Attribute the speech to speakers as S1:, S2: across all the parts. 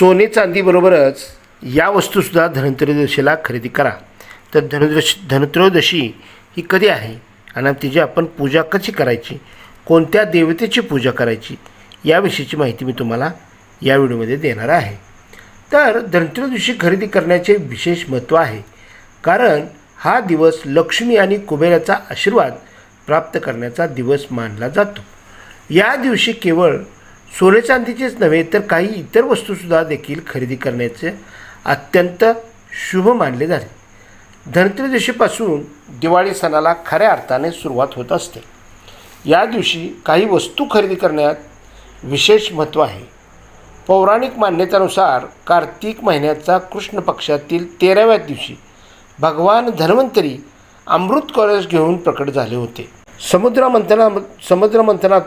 S1: सोने चांदीबरोबरच या वस्तूसुद्धा धनत्रयोदशीला खरेदी करा. तर धनुदशी धनत्रयोदशी ही कधी आहे? आणि तिची आपण पूजा कशी करायची? कोणत्या देवतेची पूजा करायची? याविषयीची माहिती मी तुम्हाला या व्हिडिओमध्ये देणार आहे. तर धनत्रयोदशी खरेदी करण्याचे विशेष महत्त्व आहे. कारण हा दिवस लक्ष्मी आणि कुबेराचा आशीर्वाद प्राप्त करण्याचा दिवस मानला जातो. या दिवशी केवळ सोने चांदीचेच नव्हे तर काही इतर वस्तूसुद्धा देखील खरेदी करण्याचे अत्यंत शुभ मानले जाते. धनत्रयोदशीपासून दिवाळी सणाला खऱ्या अर्थाने सुरुवात होत असते. या दिवशी काही वस्तू खरेदी करण्यात विशेष महत्त्व आहे. पौराणिक मान्यतेनुसार कार्तिक महिन्याचा कृष्ण पक्षातील तेराव्या दिवशी भगवान धन्वंतरी अमृत कलश घेऊन प्रकट झाले होते. समुद्र मंथना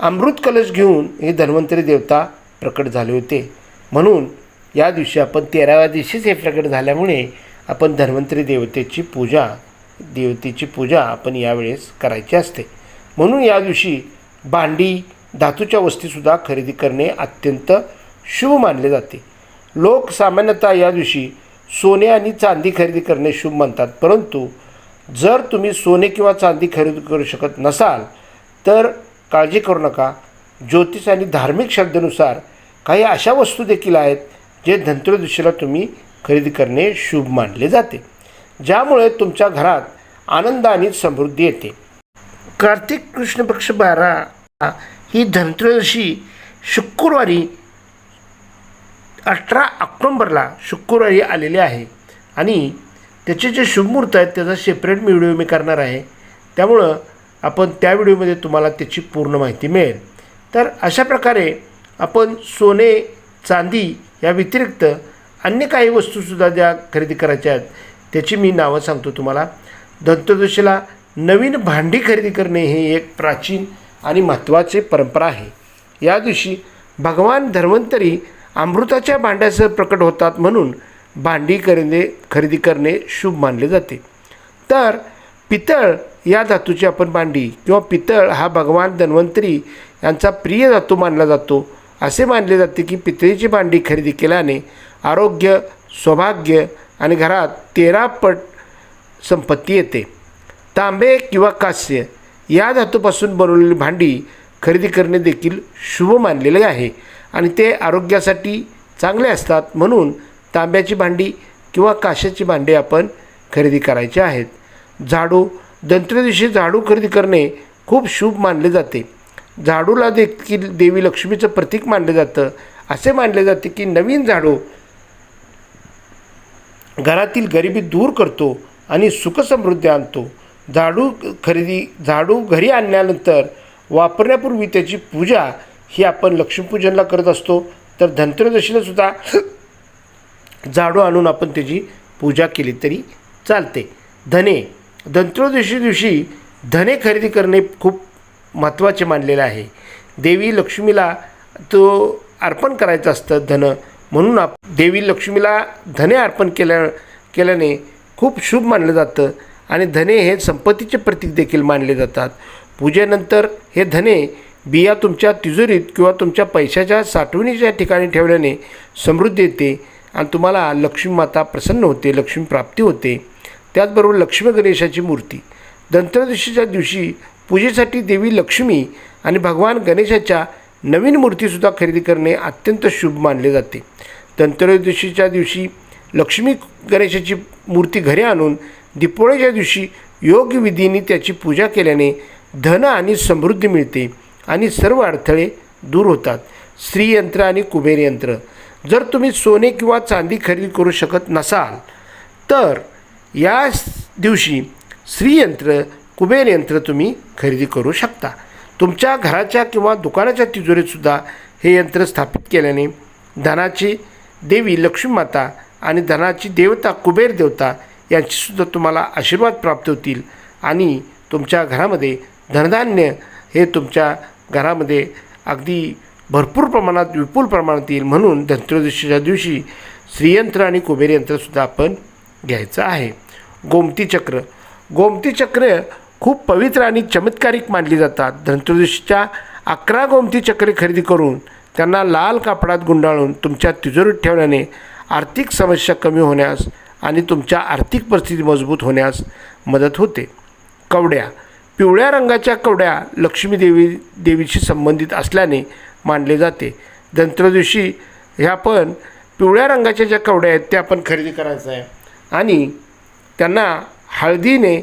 S1: अमृत कलश घेऊन हे धन्वंतरी देवता प्रकट झाले होते. म्हणून या दिवशी आपण तेराव्या दिवशीच हे प्रकट झाल्यामुळे आपण धन्वंतरी देवतेची पूजा देवतेची पूजा आपण यावेळेस करायची असते. म्हणून या दिवशी भांडी धातूच्या वस्तूसुद्धा खरेदी करणे अत्यंत शुभ मानले जाते. लोक सामान्यतः या दिवशी सोने आणि चांदी खरेदी करणे शुभ मानतात परंतु जर तुम्ही सोने किंवा चांदी खरेदी करू शकत नसाल तर काळजी करू नका. ज्योतिष आणि धार्मिक श्रद्धेनुसार काही अशा वस्तू देखील आहेत जे धनत्रयोदशीला तुम्ही खरेदी करणे शुभ मानले जाते. ज्यामुळे तुमच्या घरात आनंद आणि समृद्धी येते. कार्तिक कृष्ण पक्ष बारा ही धनत्रयोदशी शुक्रवारी अठरा ऑक्टोंबरला शुक्रवारी आलेली आहे आणि त्याचे जे शुभमुहूर्त आहेत त्याचा सेपरेट मी व्हिडिओ मी करणार आहे. त्यामुळं आपण त्या व्हिडिओमध्ये तुम्हाला त्याची पूर्ण माहिती मिळेल. तर अशा प्रकारे आपण सोने चांदी या व्यतिरिक्त अन्य काही वस्तूसुद्धा ज्या खरेदी करायच्या आहेत त्याची मी नावं सांगतो तुम्हाला. दंतदोशीला नवीन भांडी खरेदी करणे हे एक प्राचीन आणि महत्त्वाचे परंपरा आहे. या दिवशी भगवान धन्वंतरी अमृताच्या भांड्यासह प्रकट होतात म्हणून भांडी खरेदी खरेदी करणे शुभ मानले जाते. तर पितळ या धातूची आपण भांडी किंवा पितळ हा भगवान धन्वंतरी यांचा प्रिय धातू मानला जातो. असे मानले जाते की पितळीची भांडी खरेदी केल्याने आरोग्य सौभाग्य आणि घरात तेरा पट संपत्ती येते. तांबे किंवा कांस्य या धातूपासून बनवलेली भांडी खरेदी करणे देखील शुभ मानलेले आहे आणि ते आरोग्यासाठी चांगले असतात म्हणून तांब्याची भांडी किंवा काश्याची भांडी आपण खरेदी करायची आहेत. झाडू दंत्रदिवशी झाडू खरेदी करणे खूप शुभ मानले जाते. झाडूला देखील देवी लक्ष्मीचं प्रतीक मानलं जातं. असे मानले जाते की नवीन झाडू घरातील गरिबी दूर करतो आणि सुखसमृद्धी आणतो. झाडू खरेदी झाडू घरी आणल्यानंतर वापरण्यापूर्वी त्याची पूजा ही आपण लक्ष्मीपूजनला करत असतो. तर धनत्रयोदशीला सुद्धा झाडू आणून आपण त्याची पूजा केली तरी चालते. धने धनत्रयोदशी दिवशी धने खरेदी करणे खूप महत्त्वाचे मानलेलं आहे. देवी लक्ष्मीला तो अर्पण करायचं असतं धन म्हणून आप देवी लक्ष्मीला धने अर्पण केल्या केल्याने खूप शुभ मानलं जातं आणि धने हे संपत्तीचे प्रतीक देखील मानले जातात. पूजेनंतर हे धने बिया तुमच्या तिजोरीत किंवा तुमच्या पैशाच्या साठवणीच्या ठिकाणी ठेवल्याने समृद्धी येते आणि तुम्हाला लक्ष्मी माता प्रसन्न होते लक्ष्मी प्राप्ती होते. त्याचबरोबर लक्ष्मी गणेशाची मूर्ती. धनत्रदशीच्या दिवशी पूजेसाठी देवी लक्ष्मी आणि भगवान गणेशाच्या नवीन मूर्तीसुद्धा खरेदी करणे अत्यंत शुभ मानले जाते. धनत्रयोदशीच्या दिवशी लक्ष्मी गणेशाची मूर्ती घरी आणून दीपोळीच्या दिवशी योग्य विधीने त्याची पूजा केल्याने धन आणि समृद्धी मिळते आणि सर्व अडथळे दूर होतात. श्रीयंत्र आणि कुबेर यंत्र. जर तुम्ही सोने किंवा चांदी खरेदी करू शकत नसाल तर या दिवशी श्रीयंत्र कुबेर यंत्र तुम्ही खरेदी करू शकता. तुमच्या घराच्या किंवा दुकानाच्या तिजोरीतसुद्धा हे यंत्र स्थापित केल्याने धनाची देवी लक्ष्मी माता आणि धनाची देवता कुबेर देवता यांचीसुद्धा तुम्हाला आशीर्वाद प्राप्त होतील आणि तुमच्या घरामध्ये धनधान्य हे तुमच्या घरामध्ये अगदी भरपूर प्रमाणात विपुल प्रमाणात येईल म्हणून धनत्रयोदशीच्या दिवशी श्रीयंत्र आणि कुबेर यंत्रसुद्धा आपण घ्यायचं आहे. गोमती चक्र. गोमती चक्र खूप पवित्र आणि चमत्कारिक मानली जातात. धनत्रयोदशीच्या अकरा गोमती चक्रे खरेदी करून त्यांना लाल कापडात गुंडाळून तुमच्या तिजोरीत ठेवल्याने आर्थिक समस्या कमी होण्यास आणि तुमच्या आर्थिक परिस्थिती मजबूत होण्यास मदत होते. कवड्या. पिवळ्या रंगाच्या कवड्या लक्ष्मी देवी देवीशी संबंधित असल्याने मानले जाते. धनत्रयोदशी ह्या पण पिवळ्या रंगाच्या ज्या कवड्या आहेत त्या आपण खरेदी करायचं आहे. आणि त्यांना हळदीने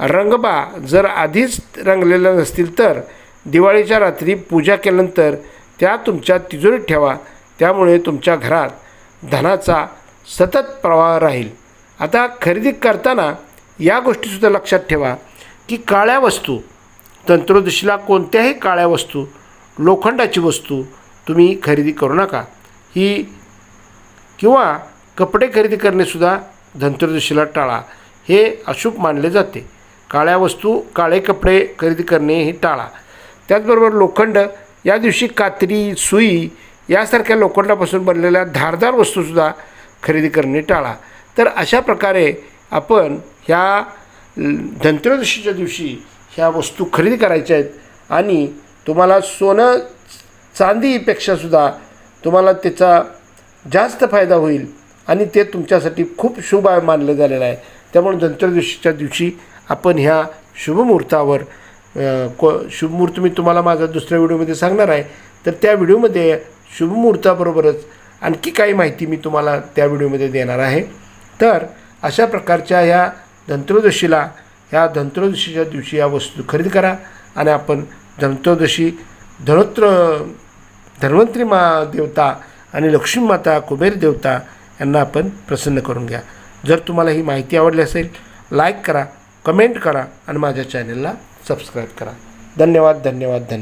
S1: रंगबा जर आधीच रंगलेला नसतील तर दिवाळीच्या रात्री पूजा केल्यानंतर त्या तुमच्या तिजोरीत ठेवा. त्यामुळे तुमच्या घरात धनाचा सतत प्रवाह राहील. आता खरेदी करताना या गोष्टीसुद्धा लक्षात ठेवा की काळ्या वस्तू तंत्रदृष्टीला कोणत्याही काळ्या वस्तू लोखंडाची वस्तू तुम्ही खरेदी करू नका. ही किंवा कपडे खरेदी करणेसुद्धा धनत्रयोदशीला टाळा. हे अशुभ मानले जाते. काळ्या वस्तू काळे कपडे खरेदी करणे हे टाळा. त्याचबरोबर लोखंड या दिवशी कात्री सुई यासारख्या लोखंडापासून बनलेल्या धारदार वस्तूसुद्धा खरेदी करणे टाळा. तर अशा प्रकारे आपण ह्या धनत्रयोदशीच्या दिवशी ह्या वस्तू खरेदी करायच्या आहेत आणि तुम्हाला सोनं चांदीपेक्षासुद्धा तुम्हाला त्याचा जास्त फायदा होईल. आणि ते तुमच्यासाठी खूप शुभ आहे मानलं झालेलं आहे. त्यामुळे धनत्रयोदशीच्या दिवशी आपण ह्या शुभमुहूर्तावर को शुभमुहूर्त मी तुम्हाला माझा दुसऱ्या व्हिडिओमध्ये सांगणार आहे. तर त्या व्हिडिओमध्ये शुभमुहूर्ताबरोबरच आणखी काही माहिती मी तुम्हाला त्या व्हिडिओमध्ये देणार आहे. तर अशा प्रकारच्या ह्या धनत्रयोदशीला ह्या धनत्रयोदशीच्या दिवशी या वस्तू खरेदी करा आणि आपण धनत्रयोदशी धनोत्र धन्वंतरी मा देवता आणि लक्ष्मी माता कुबेर देवता यांना आपण प्रसन्न करून घ्या. जर तुम्हाला ही माहिती आवडली असेल लाईक करा कमेंट करा आणि माझ्या चॅनलला सबस्क्राईब करा. धन्यवाद धन्यवाद धन्यवाद.